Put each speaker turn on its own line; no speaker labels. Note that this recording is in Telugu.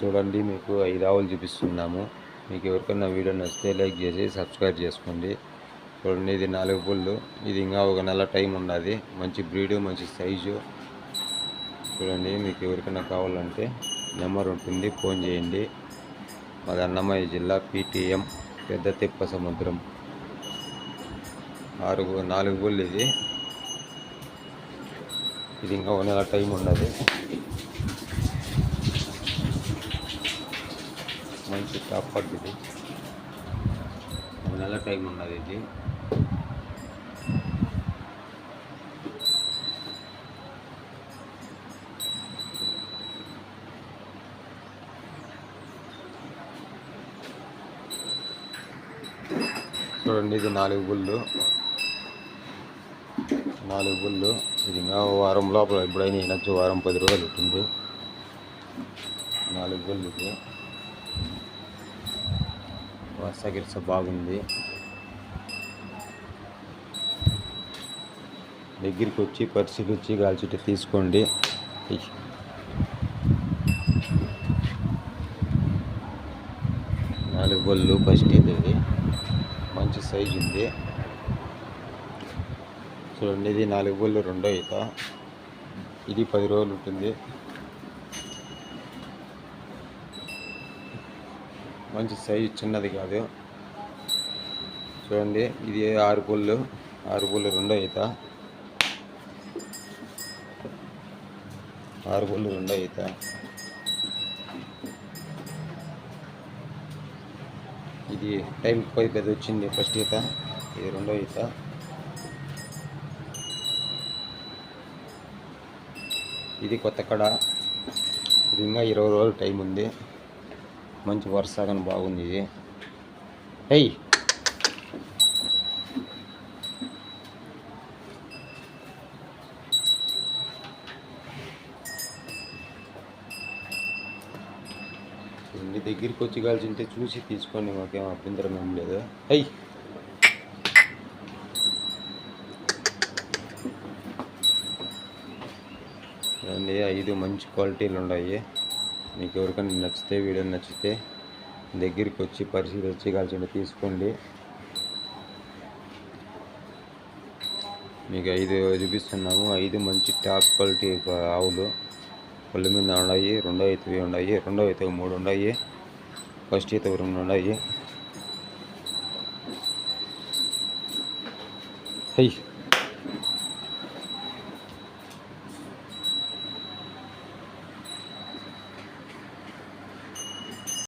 చూడండి మీకు ఐదు ఆవులు చూపిస్తున్నాము. మీకు ఎవరికైనా వీడియో నచ్చితే లైక్ చేసి సబ్స్క్రైబ్ చేసుకోండి. చూడండి ఇది నాలుగు పుల్లు. ఇది ఇంకా ఒక నెల టైం ఉన్నది. మంచి బ్రీడు మంచి సైజు చూడండి మీకు ఎవరికైనా కావాలంటే నెంబర్ ఉంటుంది ఫోన్ చేయండి. మాది అన్నమయ్య జిల్లా పీటీఎం పెద్ద తిప్ప సముద్రం. ఆరు నాలుగు బుల్ ఇది. ఇది ఇంకా ఒక నెల టైం ఉన్నది. మంచి టాప్ పట్ ఇది ఒక నెల టైం ఉన్నది ఇది చూడండి ఇది నాలుగు బుల్లు నాలుగు బుల్లు ఇది ఇంకా ఓ వారం లోపల ఎప్పుడైనా వినొచ్చు వారం పది రోజులు ఉంటుంది నాలుగు బుల్లు ఇది వరుస గిరుస బాగుంది. దగ్గరికి వచ్చి పరిశీలించి కాల్చిటి తీసుకోండి. నాలుగు బళ్ళు ఫస్ట్ ఇది మంచి సైజు ఉంది. చూడండి ఇది నాలుగు బళ్ళు రెండో ఈత. ఇది పది రోజులు ఉంటుంది. మంచి సైజు చిన్నది కాదు. చూడండి ఇది ఆరు పుల్లు ఆరు పుల్లు రెండో ఈత. ఆరు పుల్లు రెండో ఈత. ఇది టైం పోయి పెద్ద వచ్చింది ఫస్ట్ ఈత. ఇది రెండో ఈత. ఇది కొత్త కడ. ఇది ఇంకా ఇరవై రోజులు టైం ఉంది. మంచి వర్షాగని బాగుంది ఇది. ఎయ్ ఇంటి దగ్గరికి వచ్చి కాల్చింటే చూసి తీసుకోండి మాకేం అభ్యంతరం ఏం లేదు. అయ్యి ఐదు మంచి క్వాలిటీలు ఉన్నాయి. మీకు ఎవరికైనా నచ్చితే వీడియో నచ్చితే దగ్గరికి వచ్చి పరిశీలించి కాల్చింటే తీసుకోండి. మీకు ఐదు చూపిస్తున్నాము ఐదు మంచి టాప్ క్వాలిటీ ఆవులు. పళ్ళు మీద ఉన్నాయి రెండో అయితే ఉన్నాయి రెండో అయితే మూడు ఉన్నాయి. ఫస్ట్ అయితే రెండు ఉన్నాయి. హై.